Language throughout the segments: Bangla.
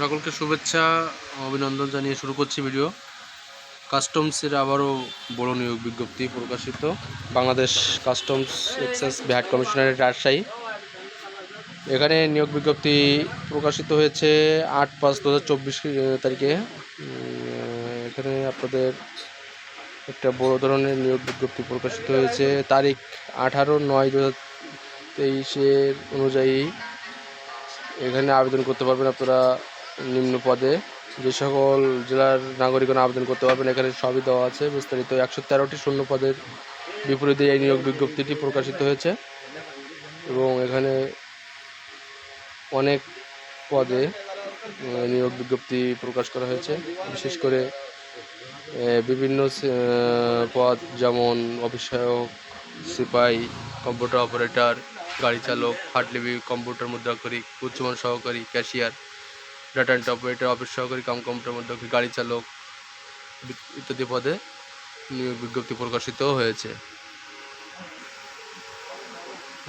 সকলকে শুভেচ্ছা অভিনন্দন জানিয়ে শুরু করছি ভিডিও। কাস্টমসের আবারও বড় নিয়োগ বিজ্ঞপ্তি প্রকাশিত। বাংলাদেশ কাস্টমস এক্সাইজ ভ্যাট কমিশনারের রাজশাহী। এখানে নিয়োগ বিজ্ঞপ্তি প্রকাশিত হয়েছে আট পাঁচ দু তারিখে। এখানে আপনাদের একটা বড় ধরনের নিয়োগ বিজ্ঞপ্তি প্রকাশিত হয়েছে। তারিখ আঠারো নয় দু তেইশের অনুযায়ী এখানে আবেদন করতে পারবেন আপনারা। নিম্ন পদে। যে সকল জেলার নাগরিকগণ আবেদন করতে পারবেন, এখানে সবই দেওয়া আছে, বিস্তারিত। একশো তেরোটি শূন্য পদের বিপরীতে এই নিয়োগ বিজ্ঞপ্তিটি প্রকাশিত হয়েছে এবং এখানে অনেক পদে নিয়োগ বিজ্ঞপ্তি প্রকাশ করা হয়েছে। বিশেষ করে বিভিন্ন পদ যেমন অফিস সহায়ক সিপাই, কম্পিউটার অপারেটর, গাড়ি চালক হাটলিবি কম্পিউটার মুদ্রাকরী উচ্চমান সহকারী, cashier data entry operator office সহকারী কাম কম্পিউটার গাড়ি চালক ইত্যাদি পদে নিয়োগ বিজ্ঞপ্তি প্রকাশিত হয়েছে।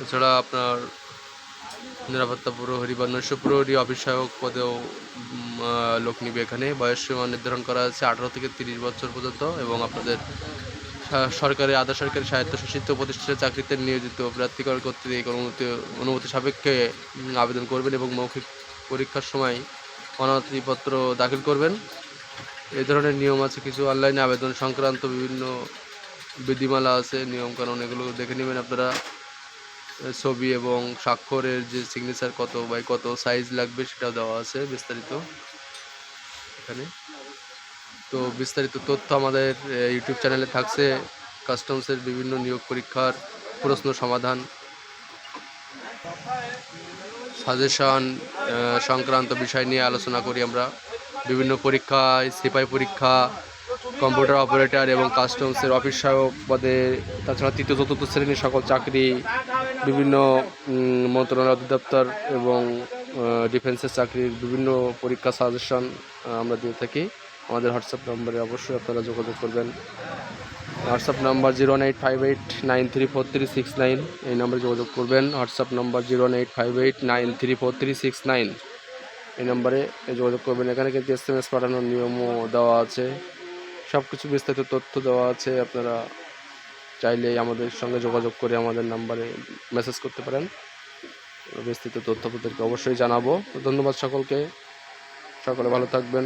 এছাড়া আপনার নিরাপত্তা প্রহরী বা নৈশ প্রহরী অফিস সহায়ক পদেও লোক নিবে এখানে। বয়স সীমা নির্ধারণ করা আছে আঠারো থেকে তিরিশ বছর পর্যন্ত এবং আপনাদের সরকারি, আধা সরকারি স্বায়ত্তশাসিত প্রতিষ্ঠানে চাকরিতে নিয়োজিত প্রার্থীকর কর্তৃক অনুমতি অনুমতি সাপেক্ষে আবেদন করবেন এবং মৌখিক পরীক্ষার সময় অনাথিপত্র দাখিল করবেন। এই ধরনের নিয়ম আছে, কিছু অনলাইনে আবেদন সংক্রান্ত বিভিন্ন বিধিমালা আছে, নিয়মকানুন, এগুলো দেখে নেবেন আপনারা। ছবি এবং স্বাক্ষরের যে সিগনেচার কত বাই কত সাইজ লাগবে সেটাও দেওয়া আছে বিস্তারিত এখানে। তো বিস্তারিত তথ্য আমাদের ইউটিউব চ্যানেলে থাকছে। কাস্টমসের বিভিন্ন নিয়োগ পরীক্ষার প্রশ্ন সমাধান। সাজেশন সংক্রান্ত বিষয় নিয়ে আলোচনা করি আমরা। বিভিন্ন পরীক্ষায় সিপাই পরীক্ষা, কম্পিউটার অপারেটর এবং কাস্টমসের অফিস সহায়ক পদে, তাছাড়া তৃতীয়, চতুর্থ শ্রেণির সকল চাকরি, বিভিন্ন মন্ত্রণালয় অধিদপ্তর এবং ডিফেন্সের চাকরির বিভিন্ন পরীক্ষা সাজেশন আমরা দিয়ে থাকি। আমাদের হোয়াটসঅ্যাপ নম্বরে অবশ্যই আপনারা যোগাযোগ করবেন। WhatsApp number zero eight five eight nine three four three six nine. এই নম্বরে যোগাযোগ করবেন। WhatsApp number zero eight five eight nine three four three six nine. এই নম্বরে যোগাযোগ করবেন। এখানে কিন্তু এস এম এস পাঠানোর নিয়মও দেওয়া আছে। সব কিছু বিস্তারিত তথ্য দেওয়া আছে। আপনারা চাইলে আমাদের সঙ্গে যোগাযোগ করে আমাদের নাম্বারে মেসেজ করতে পারেন। বিস্তৃত তথ্য আপনাদেরকে অবশ্যই জানাব। তো ধন্যবাদ সকলকে। সকলে ভালো থাকবেন।